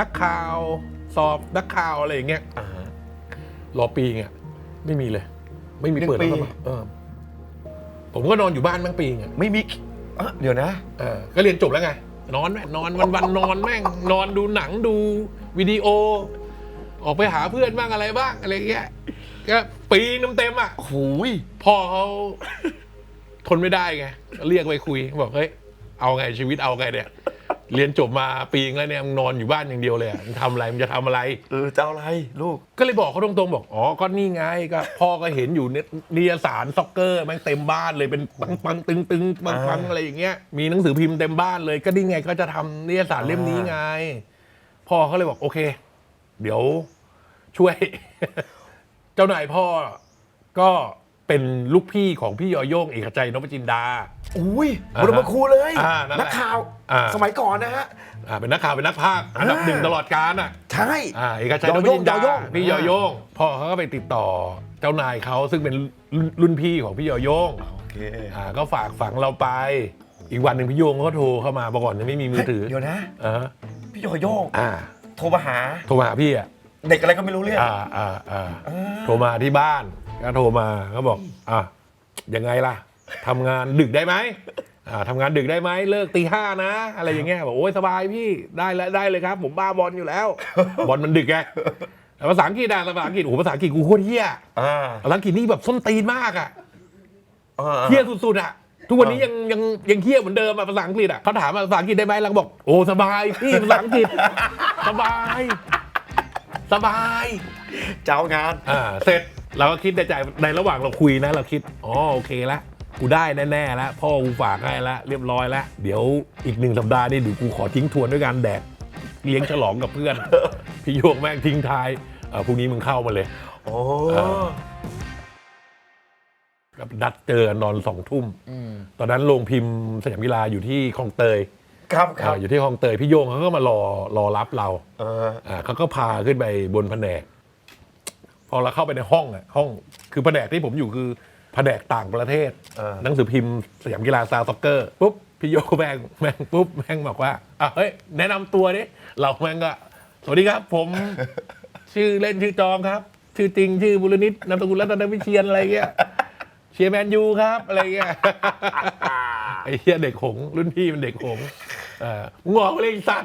นักข่าว สอบนักข่าวอะไรอย่างเงี้ยอ่ารอปีเงี้ยไม่มีเลย ไม่มีหนึ่งเปิดปีรับสมัครเออผมก็นอนอยู่บ้านมั้งปีเงี้ยไม่มีอะเดี๋ยวนะ เออก็เรียนจบแล้วไง นอนแม่งนอนวันวันๆนอนแม่ง นอนดูหนังดูวิดีโอ ออกไปหาเพื่อนบ้างอะไรบ้างอะไรเงี้ยก็ปีนึงเต็มๆอะ โอ้ยพ่อเขา ทนไม่ได้ไงเรียกไปคุย บอกเฮ้ยเอาไงชีวิตเอาไงเนี่ย เรียนจบมาปีนึงแล้วเนี่ยมึงนอนอยู่บ้านอย่างเดียวเลยอะมึงทำอะไรมึงจะทำอะไร เออจะเอาอะไรลูก ก็เลยบอกเขาตรงๆบอกอ๋อก็นี่ไงก็พ่อก็เห็นอยู่เนี่ยนิยสารซ็อกเกอร์แม่งเต็มบ้านเลยเป็นปังปังตึงตึงปังปังอ่าอะไรอย่างเงี้ยมีหนังสือพิมพ์เต็มบ้านเลย ก็นี่ไงก็จะทำนิยสารเล่มนี้ไง พ่อเขาเลยบอกโอเค เดี๋ยวช่วย เจ้านายพ่อก็ เป็นลูกพี่ของพี่ยอโย่งเอกชัยนพจินดา อุ้ยอ่าบฮะรมครูเลย อ่านั่นแหละนักข่าว อ่า สมัยก่อนนะฮะ อ่าเป็นนักข่าวเป็นนักพากย์อันดับอ่า หนึ่งตลอดกาลอะใช่ อ่าเอกชัยนพจินดายอโย่งพี่ยอโย่งพ่อเขาก็ไปติดต่อเจ้านายเขาซึ่งเป็นรุ่นรุ่นพี่ของพี่ยอโย่งโอเคอ่าก็ฝากฝังเราไป อีกวันหนึ่งพี่โยงก็โทรเข้ามาเมื่อก่อนยังไม่มีมือถือเดี๋ยวนะเออพี่โยโย่งอ่า โทรมาหา โทรมาหาพี่อะ เด็กอะไรก็ไม่รู้เรื่อง อ่าอ่าอ่าเออโทรมาที่บ้าน ก็โทรมาก็บอก อะยังไงล่ะทำงานดึกได้ไหมอ่าทำงานดึกได้ไหมเลิกตีห้านะ อะไรอย่างเงี้ยบอกโอ้ยสบายพี่ได้แล้วได้เลยครับ ผมบ้าบอลอยู่แล้ว บอลมันดึกไงแต่ภาษาอังกฤษอะภาษาอังกฤษโอ้โหภาษาอังกฤษกูโคตรเฮี้ยอ่าภาษาอังกฤษนี่แบบส้นตีนมากอะ อ่าเฮี้ยสุดๆอะทุกวันนี้ยังยังยังเฮี้ยเหมือนเดิมอะภาษาอังกฤษอะเขาถามว่าภาษาอังกฤษได้ไหมเราก็บอก โอ้สบายพี่ภาษาอังกฤษ สบาย สบาย เจ้างาน อ่าเสร็จ เราก็คิดในใจในระหว่างเราคุยนะ เราคิดอ๋อโอเคละกูได้แน่ๆแล้วพ่อกูฝากให้แล้วเรียบร้อยแล้วเดี๋ยวอีกหนึ่งสัปดาห์นี่เดี๋ยวกูขอทิ้งทวนด้วยการแดกเลี้ยงฉลองกับเพื่อน พี่โยกแม่งทิ้งท้ายเออพรุ่งนี้มึงเข้ามาเลยโอ้อ่าก็นัดเจอกันนอนสองทุ่มตอนนั้นโรงพิมพ์สยามกีฬาอยู่ที่คลองเตยครับครับอ่าอยู่ที่คลองเตยพี่โยงเขาก็มารอรอรับเราเอออ่าเขาก็พาขึ้นไปบนแผนก พอเราเข้าไปในห้องอะห้องคือแผนกที่ผมอยู่คือแผนกต่างประเทศ เออ หนังสือพิมพ์สยามกีฬาซาวซ็อกเกอร์ปุ๊บพี่โยแม่งแม่งปุ๊บแม่งบอกว่าอะเฮ้ยแนะนำตัวดิเราแม่งก็ สวัสดีครับ ผม ชื่อเล่นชื่อจอมครับ ชื่อจริงชื่อบุรณิตนามสกุลรัตนวิเชียนอะไรเงี้ยเชียร์แมนยูครับอะไรเงี้ย ไอ้เหี้ยเด็กหงส์รุ่นพี่เป็นเด็กหงส์เออมึงงอกเลยไอ้สัตว์